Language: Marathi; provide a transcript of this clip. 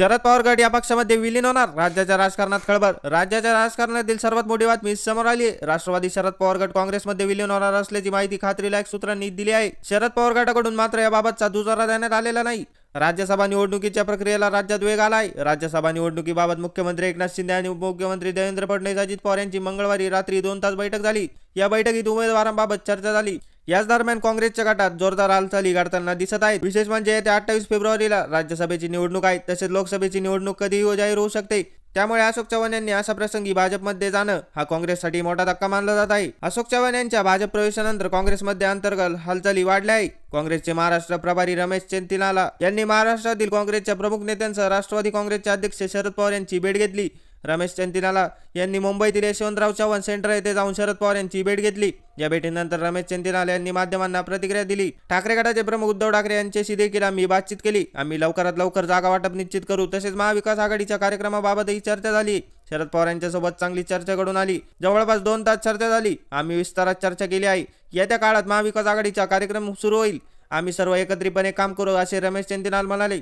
शरद पवार गट या पक्षामध्ये विलीन होणार. राज्याच्या राजकारणात खळबळ. राज्याच्या राजकारणातील सर्वात मोठी बातमी समोर आली आहे. राष्ट्रवादी शरद पवार गट काँग्रेसमध्ये विलीन होणार असल्याची माहिती खात्रीलायक सूत्रांनी दिली आहे. शरद पवार गटाकडून मात्र याबाबतचा दुजारा देण्यात आलेला नाही. राज्यसभा निवडणुकीच्या प्रक्रियेला राज्यात वेग आला आहे राज्यसभा निवडणुकीबाबत मुख्यमंत्री एकनाथ शिंदे आणि उपमुख्यमंत्री देवेंद्र फडणवीस अजित पवार यांची मंगळवारी रात्री दोन तास बैठक झाली. या बैठकीत उमेदवारांबाबत चर्चा झाली. याच दरम्यान काँग्रेसच्या गटात जोरदार हालचाली घडताना दिसत आहेत. विशेष म्हणजे येत्या अठ्ठावीस फेब्रुवारीला राज्यसभेची निवडणूक आहे तसेच लोकसभेची निवडणूक कधीही जाहीर होऊ शकते. त्यामुळे अशोक चव्हाण यांनी अशा प्रसंगी भाजपमध्ये जाणं हा काँग्रेससाठी मोठा धक्का मानला जात आहे. अशोक चव्हाण यांच्या भाजप प्रवेशानंतर काँग्रेसमध्ये अंतर्गत हालचाली वाढल्या आहे काँग्रेसचे महाराष्ट्र प्रभारी रमेश चेंतिनाला यांनी महाराष्ट्रातील काँग्रेसच्या प्रमुख नेत्यांसह राष्ट्रवादी काँग्रेसचे अध्यक्ष शरद पवार यांची भेट घेतली. रमेश चंतिनाला यांनी मुंबईतील यशवंतराव चव्हाण सेंटर येथे जाऊन शरद पवार यांची भेट घेतली. या भेटीनंतर रमेश चंतिनाल यांनी माध्यमांना प्रतिक्रिया दिली. ठाकरे गटाचे प्रमुख उद्धव ठाकरे यांच्याशी देखील आम्ही बातचीत केली. आम्ही लवकरात लवकर जागा वाटप निश्चित करू. तसेच महाविकास आघाडीच्या कार्यक्रमाबाबतही चर्चा झाली. शरद पवार यांच्यासोबत चांगली चर्चा घडून आली. जवळपास दोन तास चर्चा झाली. आम्ही विस्तारात चर्चा केली आहे. येत्या काळात महाविकास आघाडीचा कार्यक्रम सुरू होईल. आम्ही सर्व एकत्रितपणे काम करू असे रमेश चंदिनाल म्हणाले.